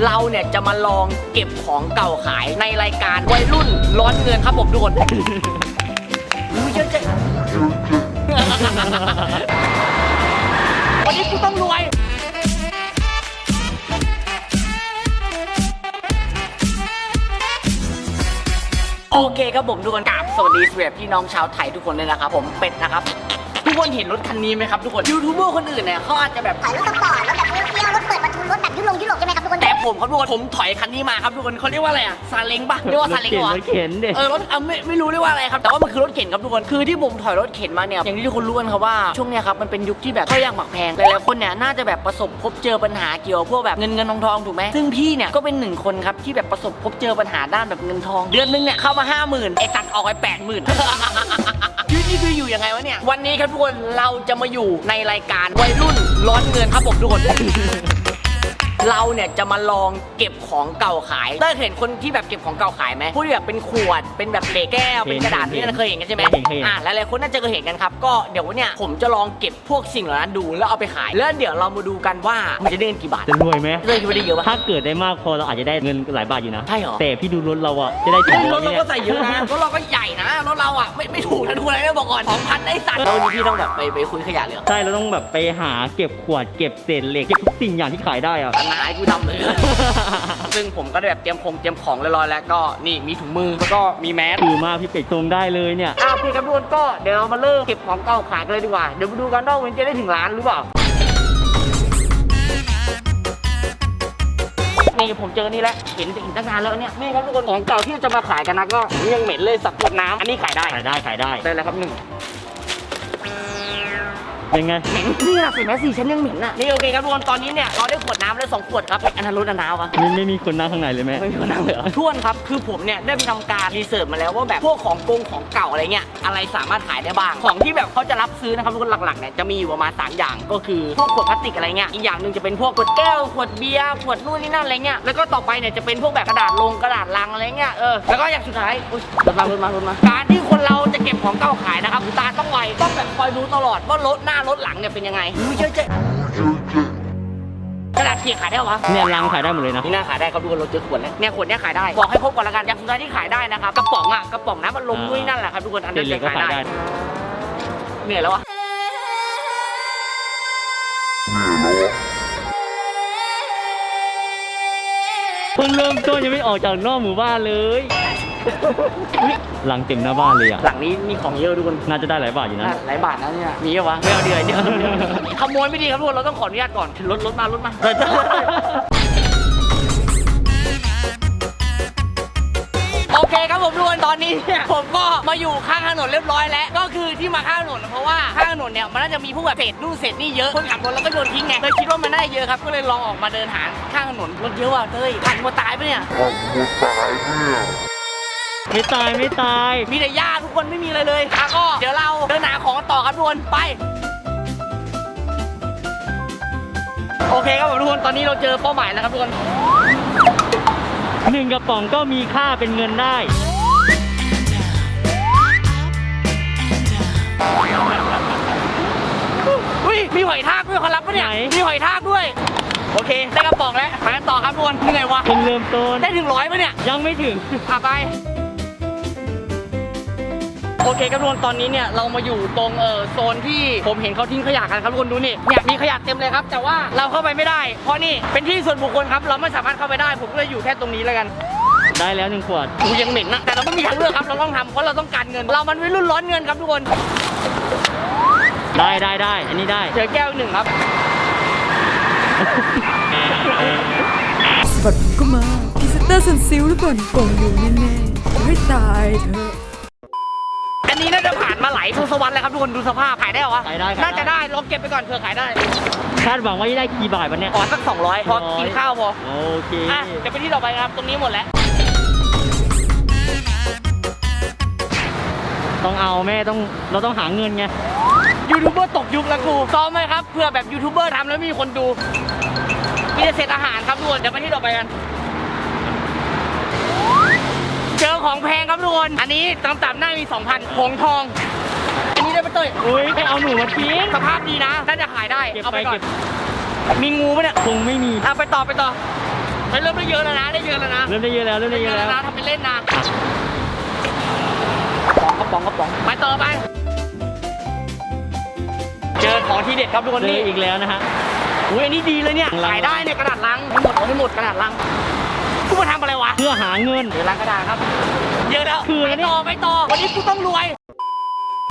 เราเนี่ยจะมาลองเก็บของเก่าขายในรายการวัยรุ่นร้อนเงินครับผมทุกคนรู้เยอะจังวันนี้กูต้องรวย โอเคครับผมทุกคนกราบสวัสดีสวัสดีพี่น้องชาวไทยทุกคนเลยนะครับผมเป็ดนะครับทุกคนเห็นรถคันนี้ไหมครับทุกคนยูทูบเบอร์คนอื่นเนี่ยเขาอาจจะแบบถอยรถสปอร์ตรถแบบเฟี้ยวๆรถเปิดประทุนรถแบบยุโรปยุโรปใช่ไหมครับ ทุกคนแต่ผมครับทุกคนผมถอยคันนี้มาครับทุกคนเขาเรียกว่าอะไรอะซาเล้งปะเรียกว่าซาเล้งเหรอรถเข็นเด็เออรถเอาไม่ไม่รู้เรียกว่าอะไรครับแต่ว่ามันคือรถเข็นครับทุกคนคือที่ผมถอยรถเข็นมาเนี่ยอย่างที่ทุกคนรู้กันครับว่าช่วงเนี้ยครับมันเป็นยุคที่แบบข้าวยากหมักแพงหลายๆคนเนี่ยน่าจะแบบประสบพบเจอปัญหาเกี่ยวกับพวกแบบเงินเงินทองทองถูกไหมซึ่งพี่เนี่ยก็เป็นหนึ่งคนครับที่แบบประสบพบเจอปัญหาด้านแบบเงินทอง เดือนนึงเนี่ยเข้ามาห้าหมื่นไอ้ตัดออกไปแปดหมื่นชีวิตนี่คืออยู่ยังไงวะเนี่ยวันนี้ครับทุกคนเราจะมาอยู่ในรายการวัยรุ่นร้อนเงินครับผมทุกคน เราเนี่ยจะมาลองเก็บของเก่าขายได้เคยเห็นคนที่แบบเก็บของเก่าขายไหมพวกที่แบบเป็นขวด เป็นแบบเหล็กแก้ว เป็นกระดาษเห็นนี่เคยเห็นกันใช่ไหมเห็นเคยเห็น อะหลายๆคนน่าจะเคยเห็นกันครับ ก็เดี๋ยวเนี่ยผมจะลองเก็บพวกสิ่งเหล่านั้นดูแล้วเอาไปขาย แล้วเดี๋ยวเรามาดูกันว่ามันจะได้เงินกี่บาทจะรวยไหมเลยคิดว่าได้เยอะปะ ถ้าเกิดได้มากพอเราอาจจะได้เงินหลายบาทอยู่นะใช่เหรอ แต่พี่ดูรถเราอะจะได้ถึงเฮ้ยรร้อถยเราเนี่ยก็ใส่เยอะนะรถเราก็ใหญ่นะรถเราอะไม่ไม่ถูกนะทุกคนเลยบอกก่อนสองพันได้สัตว์แล้ววันนี้พี่ต้องแบบไปไปคุยขยะเลยเหรอ ใช่เราต้องแบบไปหาเก็บขวดเก็บเศษเหล็กเก็บทุกสิ่งอย่างที่ขายได้อะอันนายกูทำเลย ซึ่งผมก็ได้แบบเตรียมคงเตรียมของเรียบร้อยแล้วก็นี่มีถุงมือแล้วก็มีแมสคือมากพี่เป็ดตรงได้เลยเนี่ย อ้าวพี่ครับทุกคนก็เดี๋ยวเรามาเริ่มเก็บของเก่าขายกันเลยดีกว่า เดี๋ยวมาดูกันว่าวันนี้จะได้ถึงล้านหรือเปล่า นี่ผมเจอนี่แล้วเห็นเห็นตั้งนานแล้วเนี่ยนี่ครับทุกคนของเก่าที่จะมาขายกันนะก็ยังเหม็นเลยสับกดน้ำอันนี้ขายได้ ขายได้ขายได้ ได้แล้วครับหนึ่ง เป็นไงเหม็นนี่นะสิแม่สี่ฉันยังเหม็นอะนี่โอเคครับทุกคนตอนนี้เนี่ยเราได้ขวดน้ำแล้วสองขวดครับอันนั้นรถอันน้ำวะไม่ไม่มีคนนั่งข้างในเลยไหมไม่มีคนนั่งเลยเหรอท่วนครับ คือผมเนี่ยได้ไปทำการรีเสิร์ชมาแล้วว่าแบบพวกของกงของเก่าอะไรเงี้ย อะไรสามารถขายได้บ้าง ของที่แบบเขาจะรับซื้อนะครับทุกคนหลักๆเนี่ยจะมีอยู่ประมาณ3อย่างก็คือพวกขวดพลาสติกอะไรเงี้ย อีกอย่างหนึ่งจะเป็นพวกขวดแก้ว ขวดเบียร์ ขวดนู่นนี่นั่นอะไรเงี้ย แล้วก็ต่อไปเนี่ยจะเป็นพวกแบบกระดาษลงกระดาษลัง อะไรเงี้ยเออแล้วก็อย่างสุดท้ายอุ๊ยรถมารถมารถมาการที่คนเราจะเก็บของเก่าขายนะครับตาต้องไวต้องแบบคอยดูตลอดว่ารถหน้ารถหลังเนี่ยเป็นยังไงรู้เยอะจังกระดาษเปียกขายได้เหรอวะเนี่ยรังขายได้หมดเลยนะนี่น่าขายได้ครับดูกันเราเจอขวดแล้วเนี่ยขวดเนี้ยขายได้บอกให้ครบก่อนละกันอย่างสุดท้ายที่ขายได้นะครับกระป๋องอะกระป๋องน้ำมันลมอ่าด้วยนั่นแหละครับทุกคนอันเศษนี้เหล็กก็ขายขายได้ได้เหนื่อยแล้วอะ พิ่งเริ่มต้นยังไม่ออกจากนอกหมู่บ้านเลยหลังเต็มหน้าบ้านเลยอะหลังนี้มีของเยอะทุกคนน่าจะได้หลายบาทอยู่นะ หลายบาทนะเนี่ยมีเหรอวะไม่เอาเดือยเดี๋ยวเดี๋ยวขโมยไม่ดีครับทุกคนเราต้องขออนุญาตก่อนรถรถมารถมา ตอนนี้เนี่ยผมก็มาอยู่ข้างถนนเรียบร้อยแล้ว ก็คือที่มาข้างถนนเพราะว่าข้างถนนเนี่ยมันน่าจะมีพวกแบบเศษนู่นเศษนี่เยอะคนขับรถแล้วก็โยนทิ้งไงเลยคิดว่ามันน่าจะเยอะครับก็เลยลองออกมาเดินหาข้างถนนรถเยอะว่ะเต้ยขันมาตายปะเนี่ยไม่ตายไม่ตาย มีแต่หญ้าทุกคนไม่มีอะไรเลยอะก็เดี๋ยวเราเดินหาของกันต่อครับทุกคนไปโอเคครับผมทุกคน ตอนนี้เราเจอเป้าหมายแล้วครับทุกคนหนึ่งกระป๋องก็มีค่าเป็นเงินได้ อุ้ยมีหอยทากด้วยขอรับปะเนี่ย ไหน มีหอยทากด้วย โอเค ได้กระป๋องแล้วไปกันต่อครับทุกคนเหนื่อยวะเพิ่งเริ่มต้นได้ถึงร้อยปะเนี่ย ยังไม่ถึงพาไป โอเคครับทุกคนตอนนี้เนี่ยเรามาอยู่ตรงเออโซนที่ผมเห็นเขาทิ้งขยะกันครับทุกคนดูนี่เนี่ยมีขยะเต็มเลยครับ แต่ว่าเราเข้าไปไม่ได้ เพราะนี่เป็นที่ส่วนบุคคลครับ เราไม่สามารถเข้าไปได้ ผมก็เลยอยู่แค่ตรงนี้แล้วกันได้แล้วหนึ่งขวด กูยังเหม็นนะแต่เราไม่มีทางเลือกครับเราต้องทำเพราะเราต้องการเงิน เรามันวัยรุ่นร้อนเงินครับทุกคน ได้ได้ได้ อันนี้ได้ เจอแก้วหนึ่งครับสวัสดีก็มาพรีเซนเตอร์ซันซิลหรือเปล่าเนี่ยกล่องอยู่แน่ๆขอให้ตายเถอะ อันนี้น่าจะผ่านมาหลายทศวรรษแล้วครับทุกคนดูสภาพขายได้เหรอวะขายได้ขายได้ น่าจะได้ลองเก็บไปก่อนเผื่อขายได้คาดหวังว่าจะได้กี่บาทวันเนี้ยขอสัก 200 พอกินข้าวพอโอเค อะเดี๋ยวไปที่ต่อไปครับตรงนี้หมดแล้ว ต้องเอาแม่ต้องเราต้องหาเงินไง ยูทูบเบอร์ตกยุคแล้วกูซ้อมไหมครับเพื่อแบบยูทูบเบอร์ทำแล้วมีคนดูมีแต่เศษอาหารครับทุกคนเดี๋ยวไปที่ต่อไปกันเจอของแพงครับทุกคนอันนี้ต่ำๆหน้ามี2,000ผงทองอันนี้ได้ปะเต้ยอุ้ยให้เอาหนูมาทิ้งสภาพดีนะน่าจะขายได้เก็บเอาไปไปก่อเก็นบมีงูปะเนี่ยคงไม่มีเอาไปต่อไปต่อเฮ้ยเริ่มได้เยอะแล้วนะได้เยอะแล้วนะเริ่มได้เยอะแล้วเริ่มได้เยอะแล้ว นะทำเป็นเล่นนะป๋องกระป๋องกระป๋องไปต่อไปเจ อของที่เด็ดครับทุกคนเจนี่ออีกแล้วนะฮะ อุ้ยอันนี้ดีเลยเนี่ยลังขายได้เนี่ยกระดาษลังให้หมดเอาให้หมดกระดาษลังกูมาทำอะไรวะเพื่อหาเงิน เดี๋ยวลังกระดาษครับ เยอะแล้วคือไปต่อไปต่อวันนี้กูต้องรวย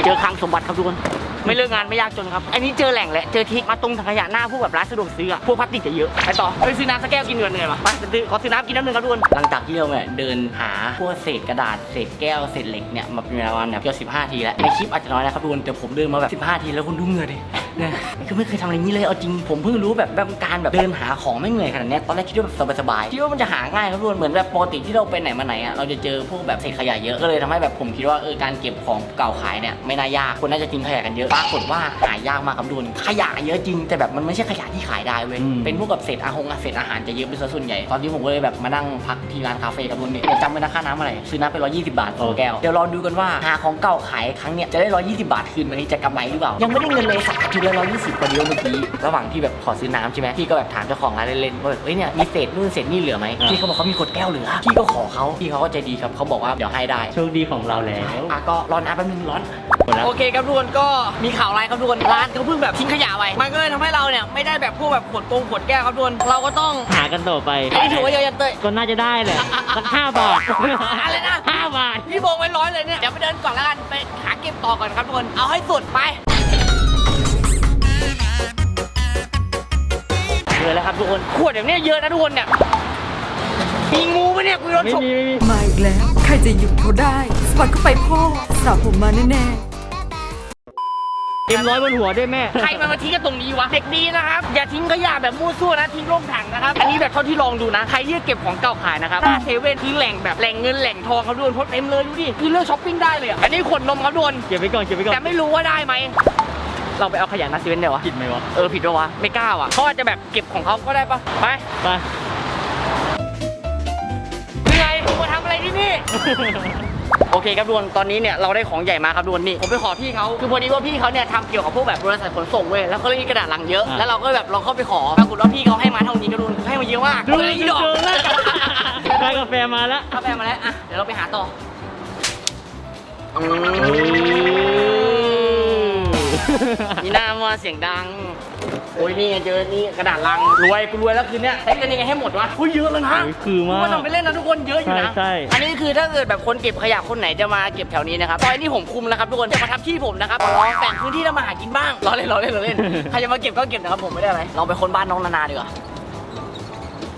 เจอคลังสมบัติครับทุกคนไม่เลิกงานไม่ยากจนครับ อันนี้เจอแหล่งแหละ เจอที่มาตรงถังขยะหน้าพวกแบบร้านสะดวกซื้ออะพวกพลาสติกจะเยอะ ไปต่อไปซื้อน้ำสักแก้วกินเหนื่อยเหนื่อยมาไปซื้อขอซื้อน้ำกินน้ำหนึ่งครับทุกคน หลังจากที่เราเนี่ยเดินหาพวกเศษกระดาษเศษแก้วเศษเหล็กเนี่ยมาเป็นเวลาวันเนี่ยเกือบ15ทีแล้วในคลิปอาจจะน้อยนะครับทุกคนแต่ผมเดินมาแบบ15ทีแล้วคุณดูเหงื่อดิเนี่ยคือไม่เคยทำอะไรนี้เลยเอาจริงผมเพิ่งรู้แบบแบบการแบบเดินหาของไม่เหนื่อยขนาดเนี้ยตอนแรกคิดว่าแบบสบายๆคิดว่ามันจะหาง่ายครับทุกคนเหมือนแบบปกติที่เราไปไหนมาไหนอะเราจะเจอพวกแบบเศษขยะเยอะก็เลยทำให้แบบผมคิดว่าเออการเก็บของเก่าขายเนี่ยไม่น่ายากคนน่าจะทิ้งขยะกันเยอะปรากฏว่าหายากมากครับทุกคนขยะเยอะจริงแต่แบบมันไม่ใช่ขยะที่ขายได้เว้ยอืม เป็นพวกแบบเศษอาหงเศษอาหารจะเยอะเป็นซะส่วนใหญ่ตอนนี้ผมก็เลยแบบมานั่งพักที่ร้านคาเฟ่กับทุกคนเนี่ยจำไว้นะค่าน้ำอะไรซื้อน้ำไป120 บาทต่อแก้วเดี๋ยวรอดูกันว่าหาของเก่าขายครั้งเนี้ยจะได้ 120 บาทคืนไหมจะกำไรหรือเปล่ายังไม่ได้เงินเลยสักทีละ120พอดีว่าเมื่อกี้ระหว่างที่แบบขอซื้อน้ำใช่ไหมพี่ก็แบบถามเจ้าของร้านเล่นๆว่าแบบเอ้ยเนี่ยมีเศษนู่นเศษนี่เหลือไหมอ่าพี่เขาบอกเขามีขวดแก้วเหลือพี่ก็ขอเขาพี่เขาก็ใจดีครับเขาบอกว่าเดี๋ยวให้ได้ โชคดีของเราแล้ว อะก็ร้อนน้ำแป๊บนึงร้อนหม ดแล้ว โอเคครับทุกคนก็มีข่าวอะไรครับทุกคนร้านเขาเพิ่งแบบทิ้งขยะไว้มันก็เลยทำให้เราเนี่ยไม่ได้แบบพวกแบบขวดโกงขวดแก้วครับทุกคนเราก็ต้องหากันต่อไปอันนี้ถือว่าเยอะยันเต้ยก็น่าจะได้แหละสักห้าบาทอะไรนะห้าบาทพี่โบงไว้ร้อยเลยเนี่ยเดี๋ยวไปเดินก่อนแล้วกันไปหาเก็บต่อก่อนครับทุกคนเอาให้สุดไปเยอะแล้วครับทุกคนขวดแบบเนี้ยเยอะนะทุกคนเนี่ยมีงูไหมเนี่ยกูโดนไม่ฉกมีไม่มีมาอีกแล้ว ใครจะหยุดเขาได้สปัดเข้าไปพ่อสาวผมมาแน่ เต็มร้อยบนหัวด้วยแม่ ใครมันมาทิ้งกันตรงนี้วะ เด็กดีนะครับ อย่าทิ้งขยะแบบมั่วซั่วนะ ทิ้งลงถังนะครับ อันนี้แบบเท่าที่ลองดูนะ ใครที่จะเก็บของเก่าขายนะครับหน้าเซเว่นคือแหล่งแบบแหล่งเงินแหล่งทองครับทุกคนเพราะเต็มเลยดูดิ คือเลือกช้อปปิ้งได้เลยอะอันนี้ขวดนมครับทุกคนเก็บไว้ก่อนเก็บไว้ก่อน แต่ไม่รู้ว่าได้ไหม เราไปเอาขยะหนาเซเว่นเดี๋ยววะ ผิดไหมวะ เออผิดปะวะ ไม่กล้าว่ะเขาอาจจะแบบเก็บของเขาก็ได้ปะไปไปเหนื่อยมึงมาทำอะไรที่นี่ โอเคครับทุกคนตอนนี้เนี่ยเราได้ของใหญ่มาครับทุกคนนี่ผมไปขอพี่เขาคือพอดีว่าพี่เขาเนี่ยทำเกี่ยวกับพวกแบบบริษัทขนส่งเว้ยแล้วเขาเลยมีกระดาษลังเยอะอะแล้วเราก็แบบลองเข้าไปขอปรากฏว่าพี่เขาให้มาเท่านี้ครับทุกคนคือให้มาเยอะมากดูเลยอีดอกเจอแล้วได้กาแฟมาแล้วกาแฟมาแล้วอะเดี๋ยวเราไปหาต่ออื มนี่หน้ามาเสียงดัง โอ้ยนี่ไงเจอ นี่กระดาษลัง รวยกูรวยแล้วคืนเนี้ยใช้เงินยังไงให้หมดวะอุ้ยเยอะแล้วนะโอ้ยคือมากไต้องไปเล่นนะทุกคนเยอะอยู่นะ ใช่ใช่ อันนี้คือถ้าเกิดแบบคนเก็บขยะคนไหนจะมาเก็บแถวนี้นะครับซอยนี้ผมคุมนะครับทุกคนอย่ามาทับที่ผมนะครับขอร้องแบ่งพื้นที่ทำมาหากินบ้างรอเล่นรอเล่นรอเล่น ใครจะมาเก็บก็เก็บนะครับผมไม่ได้อะไรเราไปคนบ้านน้องนานาดีกว่า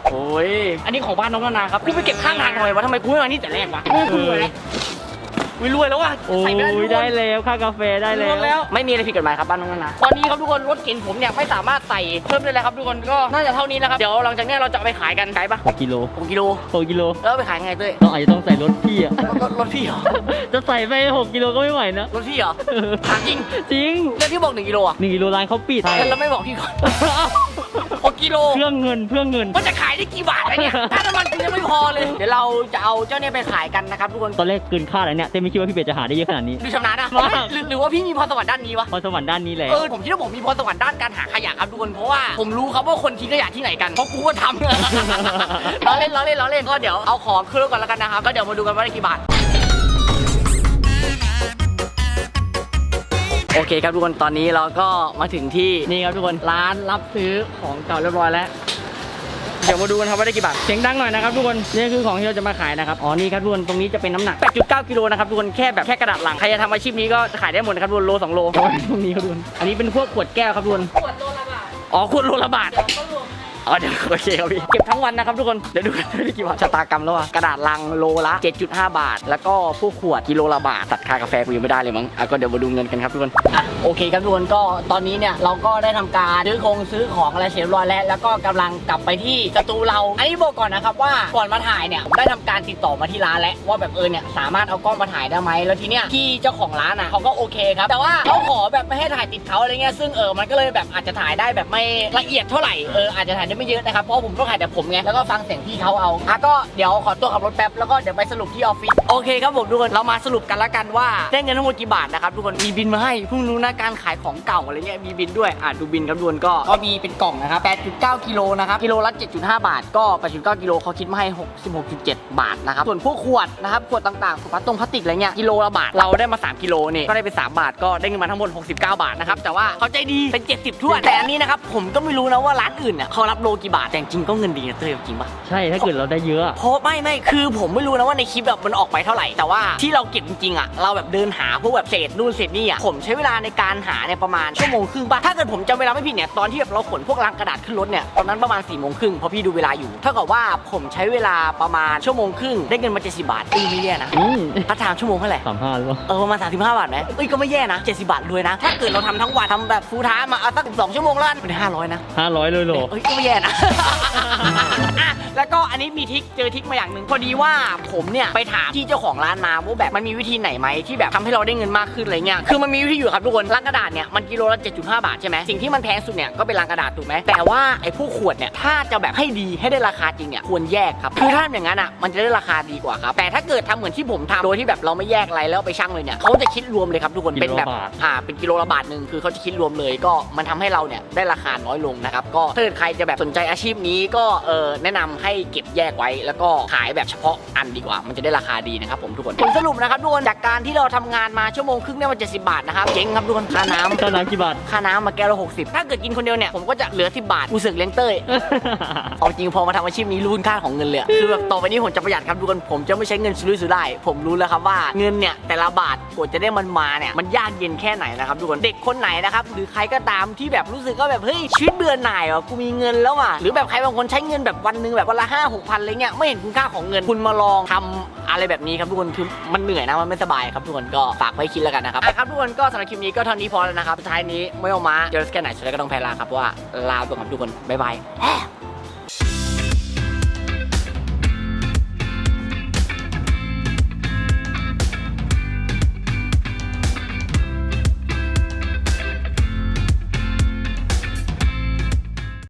โอ้ย อันนี้ของบ้านน้องนานาครับกูไปเก็บข้างทางทำไมวะทำไมกูไม่มานี่แต่แรกวะไม่กูร วยแล้ววิรวยแล้วว่ะโอ้ใส่ไปแล้วทุยกคนได้แล้วค่ากาแฟได้ได้แล้วแล้ว ไม่มีอะไรผิดกฎหมายครับบ้านน้องนานาตอนนี้ครับทุกคนรถเข็นผมเนี่ยไม่สามารถใส่เพิ่มได้แล้วครับทุกคนก็น่าจะเท่านี้แล้วครับเดี๋ยวหลังจากเนี้ยเราจะเอาไปขายกันขายปะหกกิโลหกกิโลหกกิโลแล้วเอาไปขายไงเต้ยเราอาจจะต้องใส่รถพี่อะ รถรถพี่เหรอจะใส่ไปหกกิโลก็ไม่ไหวนะรถพี่เหรอถามจริงจริงแล้วที่บอกหนึ่งกิโลอะหนึ่งกิโลร้านเขาปิดแล้วไม่บอกพี่ก่อนห กกิโล เพื่อเงินเพื่อเงิน มันจะขายได้กี่บาทวะเนี่ยค่าน้ำมันกูยังไม่พอเลย เดี๋ยวเราจะเอาเจ้าเนี่ยไปขายกันนะครับทุกคนตอนแรกเกินคาดแล้วเนี่ยแต่ไม่คิดว่าพี่เป็ดจะหาได้เยอะขนาดนี้ ดูชำนาญนะมาก หรือหรือว่าพี่มีพรสวรรค์ด้านนี้วะพอสวรรค์ด้านนี้แหละ เออผมคิดว่าผมมีพรสวรรค์ด้านการหาขยะครับทุกคนเพราะว่าผมรู้ครับว่าคนทิ้งขยะที่ไหนกันเพราะกูก็ทำ ล้อเล่นล้อเล่นล้อเล่นก็เดี๋ยวเอาของขึ้นรถก่อนแล้วกันนะครับก็เดี๋ยวมาดูกันว่าได้กี่บาท โอเคครับทุกคนตอนนี้เราก็มาถึงที่นี่ครับทุกคนร้านรับซื้อของเก่าเรียบร้อยแล้วเดี๋ยวมาดูกันครับว่าได้กี่บาทเสียงดังหน่อยนะครับทุกคนนี่คือของที่เราจะมาขายนะครับอ๋อนี่ครับทุกคนตรงนี้จะเป็นน้ำหนัก 8.9 กิโลนะครับทุกคนแค่แบบแค่กระดาษหลังใครจะทำอาชีพนี้ก็ขายได้หมดนะครับทุกคนโล2โลโอ้ยตรงนี้ครับทุกคนอันนี้เป็นพวกขวดแก้วครับทุกคนขวดโลละบาทอ๋อขวดโลละบาท อ๋อเดี๋ยวโอเคครับพี่เก็บทั้งวันนะครับทุกคนเดี๋ยวดูกันได้กี่บาทชะตากรรมแล้วอะกระดาษลังโลละ 7.5 บาท แล้วก็พวกขวดกิโลละบาทตัดค่ากาแฟกูยังไม่ได้เลยมั้งอะก็เดี๋ยวมาดูเงินกันครับทุกคนอะโอเคครับทุกคนก็ตอนนี้เนี่ยเราก็ได้ทำการซื้อคงซื้อของอะไรเสร็จเรียบร้อยแล้วแล้วก็กำลังกลับไปที่สตูเราอันนี้บอกก่อนนะครับว่าก่อนมาถ่ายเนี่ยได้ทำการติดต่อมาที่ร้านแล้วว่าแบบเออเนี่ยสามารถเอากล้องมาถ่ายได้ไหมแล้วทีเนี้ยที่เจ้าของร้านอะเขาก็โอเคครับแต่ว่าเขาขอแบบไม่ให้ถ่ายติดเขาอะไรเงี้ยซึ่งเออมันก็เลยแบบอาจจะถ่ายได้แบบไม่ละเอียดเท่าไหร่เอออาจจะถ่ายได้จะไม่เยอะนะครับเพราะผมต้องถ่ายแต่ผมไงแล้วก็ฟังเสียงพี่เขาเอาอะก็เดี๋ยวขอตัวขับรถแป๊บแล้วก็เดี๋ยวไปสรุปที่ออฟฟิศโอเคครับผมทุกคนเรามาสรุปกันละกันว่าได้เงินทั้งหมดกี่บาทนะครับทุกคนมีบินมาให้เพิ่งรู้นะการขายของเก่าอะไรเงี้ยมีบินด้วยอะดูบินครับทุกคนก็ก็มีเป็นกล่องนะครับ8.9กิโลนะครับกิโลละ7.5 บาท ก็8.9กิโลเขาคิดมาให้ 66.7 บาทนะครับส่วนพวกขวดนะครับขวดต่างๆพลาสตงพลาสติกอะไรเงี้ยกิโลละบาทเราได้มา 3กิโลนี่ก็ได้เป็น3บาทก็ได้เงินมาทั้งหมด69 บาทนะครับแต่ว่าเขาใจดีเป็น 70ถ้วนแต่อันนี้นะครับผมก็ไม่รู้นะว่าร้านอื่นเนี่ยเขารับโลกี่บาทแต่จริงๆก็เงินดีนะเต้ยจริงปะใช่ถ้าเกิดเราได้เยอะอะเพราะไม่ไม่คือผมไม่รู้นะว่าในคลิปแบบมันออกไปเท่าไหร่แต่ว่าที่เราเก็บจริงๆอะเราแบบเดินหาพวกแบบเศษนู่นเศษนี่อะผมใช้เวลาในการหาเนี่ยประมาณชั่วโมงครึ่งป่ะถ้าเกิดผมจำเวลาไม่ผิดเนี่ยตอนที่แบบเราขนพวกลังกระดาษขึ้นรถเนี่ยตอนนั้นประมาณ4ี่โมงครึ่งเพราะพี่ดูเวลาอยู่เท่ากับว่าผมใช้เวลาประมาณชั่วโมงครึ่งได้เงินมา70บาทเอ้ยไม่แย่นะอืมถ้าทางชั่วโมงเท่าไหร่สามห้าหรือเปล่าเออประมาณ35 บาทไหมเอ้ยก็ไม่แย่นะ70บาทรวยนะถ้าเกิดเราทำทั้งวันทำแบบฟูลไทม์มาเอาสักสองชั่วโมงแล้วกันเป็น500นะห้าร้อยเลยเหรอเอ้ยก็ไม่แย่นะ อะแล้วก็อันนี้มีทริกเจอทริกมาอย่างหนึ่งพอดีว่าผมเนี่ยไปถามที่เจ้าของร้านมาว่าแบบมันมีวิธีไหนไหมที่แบบทำให้เราได้เงินมากขึ้นอะไรเงี้ยคือมันมีวิธีอยู่ครับทุกคนลังกระดาษเนี่ยมันกิโลละ7.5 บาทใช่ไหมสิ่งที่มันแพงสุดเนี่ยก็เป็นลังกระดาษถูกไหมแต่ว่าไอ้พวกขวดเนี่ยถ้าจะแบบให้ดีให้ได้ราคาจริงเนี่ยควรแยกครับคือถ้าทำอย่างนั้นอะมันจะได้ราคาดีกว่าครับแต่ถ้าเกิดทำเหมือนที่ผมทำโดยที่แบบเราไม่แยกอะไรแล้วเอาไปชั่งเลยเนี่ยเขาจะคิดรวมเลยครับทุกคนเป็นแบบ กิโลละบาท อ่าเป็นกิโลละบาทหนึ่งคือเขาจะคิดรวมเลยก็มันทำให้เราเนี่ยได้ราคาน้อยลงนะครับ ก็ถ้าเกิดใครจะแบบสนใจอาชีพนี้ก็เออแนะนำให้เก็บแยกไว้ แล้วก็ขายแบบเฉพาะอันดีกว่า มันจะได้ราคาดีนะครับผมทุกคนผลสรุปนะครับทุกคนจากการที่เราทำงานมาชั่วโมงครึ่งได้มา70บาทนะครับเจ๊งครับทุกคนค่าน้ำค่าน้ำกี่บาทค่าน้ำมาแก้วละ60ถ้าเกิดกินคนเดียวเนี่ยผมก็จะเหลือ10บาทกูเสือกเลี้ยงเต้ยเอาจริงพอมาทำอาชีพนี้รู้คุณค่าของเงินเลยอะคือแบบต่อไปนี้ผมจะประหยัดครับทุกคนผมจะไม่ใช้เงินสุรุ่ยสุร่ายผมรู้แล้วครับว่าเงินเนี่ยแต่ละบาทกว่าจะได้มันมาเนี่ยมันยากเย็นแค่ไหนนะครับทุกคนเด็กคนไหนนะครับหรือใครก็ตามที่แบบรู้สึกก็แบบเฮ้ยชีวิตเบื่อหน่ายอะกูมีเงินแล้วอะหรือแบบใครบางคนใช้เงินแบบวันหนึงแบบวันละห้าหกพันอะไรเงี้ยไม่เห็นคุณค่าของเงินคุณมาลองทำอะไรแบบนี้ครับทุกคนคือมันเหนื่อยนะมันไม่สบายครับทุกคนก็ฝากไว้คิดแล้วกันนะครับอะครับทุกคนก็สำหรับคลิปนี้ก็เท่านี้พอแล้วนะครับท้ายนี้ไม่เอามาเจอสแกนไหนสุดท้ายก็ต้องแพ้ลาครับเพราะว่าลาตัวกับทุกคนบ๊ายบาย